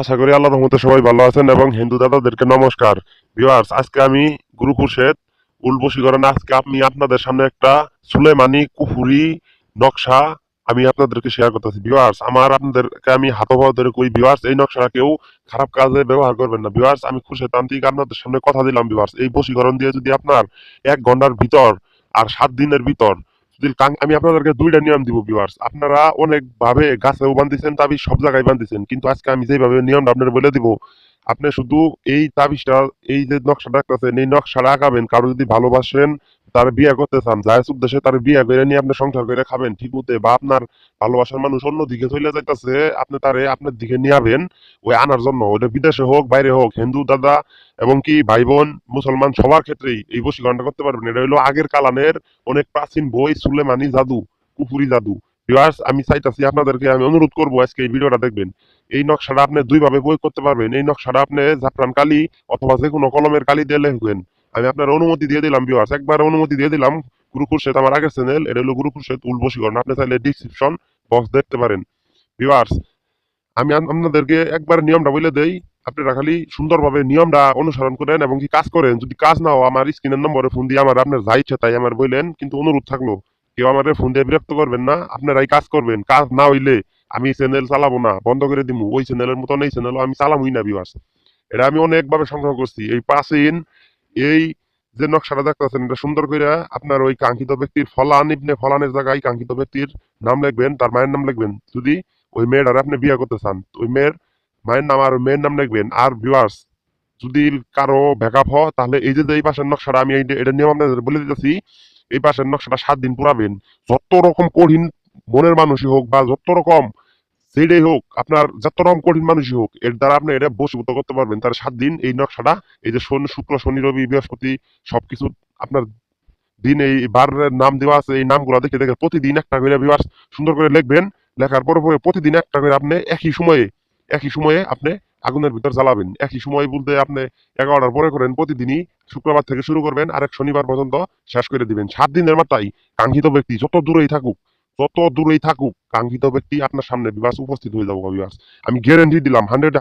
আশা করি আল্লাহর রহমতে সবাই ভালো আছেন এবং হিন্দু দাদাদেরকে নমস্কার। ভিউয়ার্স আজকে আমি গুরু খুরশেদ উলবশীকরণ আজকে আমি আপনাদের সামনে একটা সুলেমানি কুফুরি নকশা আমি আপনাদেরকে শেয়ার করতেছি। ভিউয়ার্স আমার আপনাদেরকে আমি হাতভাব ধরে কই ভিউয়ার্স এই নকশাটা কেউ খারাপ কাজে ব্যবহার করবেন না। ভিউয়ার্স আমি খুরশেদ তান্ত্রিক আপনাদের সামনে কথা দিলাম ভিউয়ার্স এই বশীকরণ দিয়ে যদি আপনার এক ঘণ্টার ভিতর আর সাত দিনের ভিতর আমি আপনাদেরকে দুইটা নিয়ম দিব ভিউয়ার্স আপনারা অনেক ভাবে গাছেও বান্ধিছেন, তাবি সব জায়গায় বান্ধিছেন, কিন্তু আজকে আমি যেভাবে নিয়মটা আপনার বলে দিব, আপনি শুধু এই তাবিজটা, এই যে নকশাটা আঁকতেছেন এই নকশাটা আঁকাবেন, কারও যদি ভালোবাসেন তার বিয়ে করতে চান যায় উদ্দেশ্যে তার বিয়ে করে নিয়ে আপনি সংসার করে খাবেন, ঠিক মতে বা আপনার ভালোবাসার মানুষ অন্য দিকে চলে যাইতেছে, আপনি তারে আপনার দিকে নিয়ে আবেন ওই আনার জন্য ওটা বিদেশে হোক, বাইরে হোক, হিন্দু, দাদা এবং কি ভাই বোন, মুসলমান, সবার ক্ষেত্রেই এই বশীকরণটা করতে পারবেন। এটা হলো আগের কালানের অনেক প্রাচীন বই, সুলেমানি জাদু, কুফুরি জাদু। ভিউয়ার্স আমি চাইতাছি আপনাদেরকে আমি অনুরোধ করব আজকে এই ভিডিওটা দেখবেন। এই নকশাটা আপনি দুইভাবে প্রয়োগ করতে পারবেন। এই নকশাটা আপনি জাফরান কালি অথবা যে কোনো কলমের কালি দিয়ে লিখবেন। আমি আপনার অনুমতি দিয়ে দিলাম ভিউয়ার্স একবার অনুমতি দিয়ে দিলাম গুরু খুরশেদ আমার আগের চ্যানেল এটা হলো গুরু খুরশেদ উলবশীকরণ আপনি চাইলে ডিসক্রিপশন বক্স দেখতে পারেন। ভিউয়ার্স আমি আপনাদেরকে একবার নিয়মটা বলে দেই, আপনারা খালি সুন্দরভাবে নিয়মটা অনুসরণ করেন এবং কি কাজ করেন। যদি কাজ না হয়, আমার স্ক্রিনের নম্বরে ফোন দিয়ে আমার আপনার যা ইচ্ছা তাই আমার বললেন, কিন্তু অনুরোধ থাকল, কেউ আমার ফোন দিয়ে বিরক্ত করবেন না, আপনারাই কাজ করবেন। কাজ না হইলে আমি চ্যানেল চালাবো না, বন্ধ করে দিমু। ওই চ্যানেলের মতন এই চ্যানেল আমি চালামই না বিবাস এটা আমি অনেকভাবে সংগ্রহ করছি। এই প্রাচীন এই যে নকশাটা দেখতেছেন এটা সুন্দর করে আপনার ওই কাঙ্ক্ষিত ব্যক্তির ফলান ইবনে ফলানের জায়গায় কাঙ্ক্ষিত ব্যক্তির নাম লিখবেন, তার মায়ের নাম লিখবেন। যদি ওই মেয়েটার আপনি বিয়ে করতে চান ওই মেয়ের, মায়ের নাম আর মেয়ের নাম লিখবেন। আর ভিউয়ার্স যদি কারও ব্যাকআপ হয়, তাহলে এই যে এই পাশের নকশাটা আমি এটা নিয়ম আপনাদের বলে দিতেছি, এই পাশের নকশাটা সাত দিন পুরাবেন। যত রকম কঠিন মনের মানুষই হোক বা যত রকম সেটাই হোক, আপনার যত রকম কঠিন মানুষই হোক, এর দ্বারা আপনি এটা বসীভূত করতে পারবেন। তার সাত দিন এই নকশাটা, এই যে শনি শুক্র শনি, রবি, বৃহস্পতি, সবকিছু আপনার দিন এই বারের নাম দেওয়া আছে, এই নামগুলো দেখে দেখে প্রতিদিন একটা করে বিবাস সুন্দর করে লিখবেন। লেখার পরে পরে প্রতিদিন একটা করে আপনি একই সময়ে একই সময়ে আপনি আগুনের ভিতর জ্বালাবেন। একই সময় বলতে আপনি এগারোটার পরে করেন, প্রতিদিনই শুক্রবার থেকে শুরু করবেন, আরেক শনিবার পর্যন্ত শেষ করে দিবেন। সাত দিনের মাথায় কাঙ্ক্ষিত ব্যক্তি যত দূরেই থাকুক যত দূরেই থাকুক, কাঙ্ক্ষিত ব্যক্তি আপনার সামনে বিবাস উপস্থিত হয়ে যাব বিবাস আমি গ্যারেন্টি দিলাম হান্ড্রেড